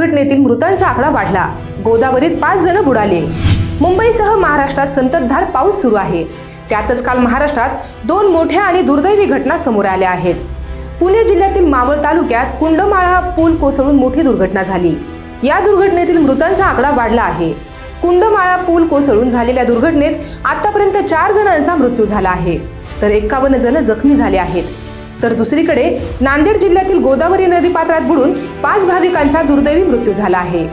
दुर्घटनेतील मृतांचा आकडा वाढला. गोदावरीत पाच जण बुडाले. मुंबईसह महाराष्ट्रात संततधार पाऊस सुरू आहे. त्यातच काल महाराष्ट्रात दोन मोठ्या आणि दुर्दैवी घटना समोर आल्या आहेत. पुणे जिल्ह्यातील मावळ तालुक्यात कुंडमाळा पूल कोसळून मोठी दुर्घटना झाली. या दुर्घटनेतील मृतांचा आकडा वाढला आहे. कुंडमाळा पूल कोसळून झालेल्या दुर्घटनेत आतापर्यंत चार जणांचा मृत्यू झाला आहे. तर एकावन्न जण जखमी झाले आहेत. तर दुसरीकडे नांदेड जिल्ह्यातील गोदावरी नदीपात्रात बुडून पाच भाविकांचा दुर्दैवी मृत्यू झाला आहे.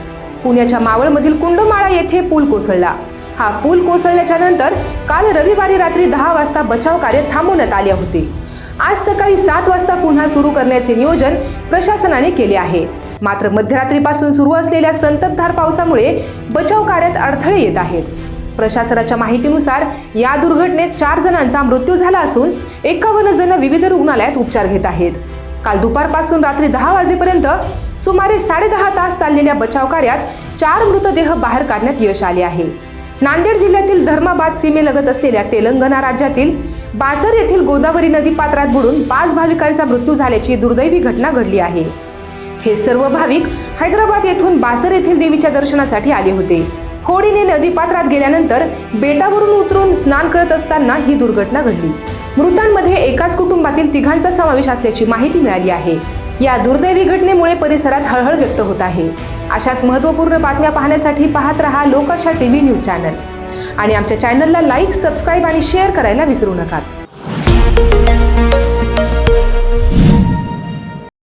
पुण्याच्या मावळमधील कुंडमाळा येथे पूल कोसळला. हा पूल कोसळल्याच्या नंतर काल रविवारी रात्री दहा वाजता बचाव कार्य थांबवण्यात आले होते. आज सकाळी सात वाजता पुन्हा सुरू करण्याचे नियोजन प्रशासनाने केले आहे. मात्र मध्यरात्रीपासून सुरू असलेल्या संततधार पावसामुळे बचाव कार्यात अडथळे येत आहेत. प्रशासनाच्या माहितीनुसार या दुर्घटनेत चार जणांचा मृत्यू झाला असून एकावन्न जण विविध रुग्णालयात उपचार घेत आहेत. काल दुपारपासून रात्री दहा वाजेपर्यंत सुमारे साडेदहा तास चाललेल्या बचाव कार्यात चार मृतदेह बाहेर काढण्यात यश आले आहे. नांदेड जिल्ह्यातील धर्माबाद सीमेलगत असलेल्या तेलंगणा राज्यातील बासर येथील गोदावरी नदी पात्रात बुडून पाच भाविकांचा मृत्यू झाल्याची दुर्दैवी घटना घडली आहे. हे सर्व भाविक हैदराबाद येथून बासर येथील देवीच्या दर्शनासाठी आले होते. होडीने नदी पात्रात गेल्यानंतर बेटावरून उतरून स्नान करत असताना ही दुर्घटना घडली. मृतांमध्ये एकाच कुटुंबातील तिघांचा समावेश असल्याची माहिती मिळाली आहे. या दुर्दैवी घटनेमुळे परिसरात हळहळ व्यक्त होत आहे. अशाच महत्त्वपूर्ण बातम्या पाहण्यासाठी पाहत रहा लोकाशा टीव्ही न्यूज चॅनल. आणि आमच्या चॅनलला लाईक सबस्क्राईब आणि शेअर करायला विसरू नका.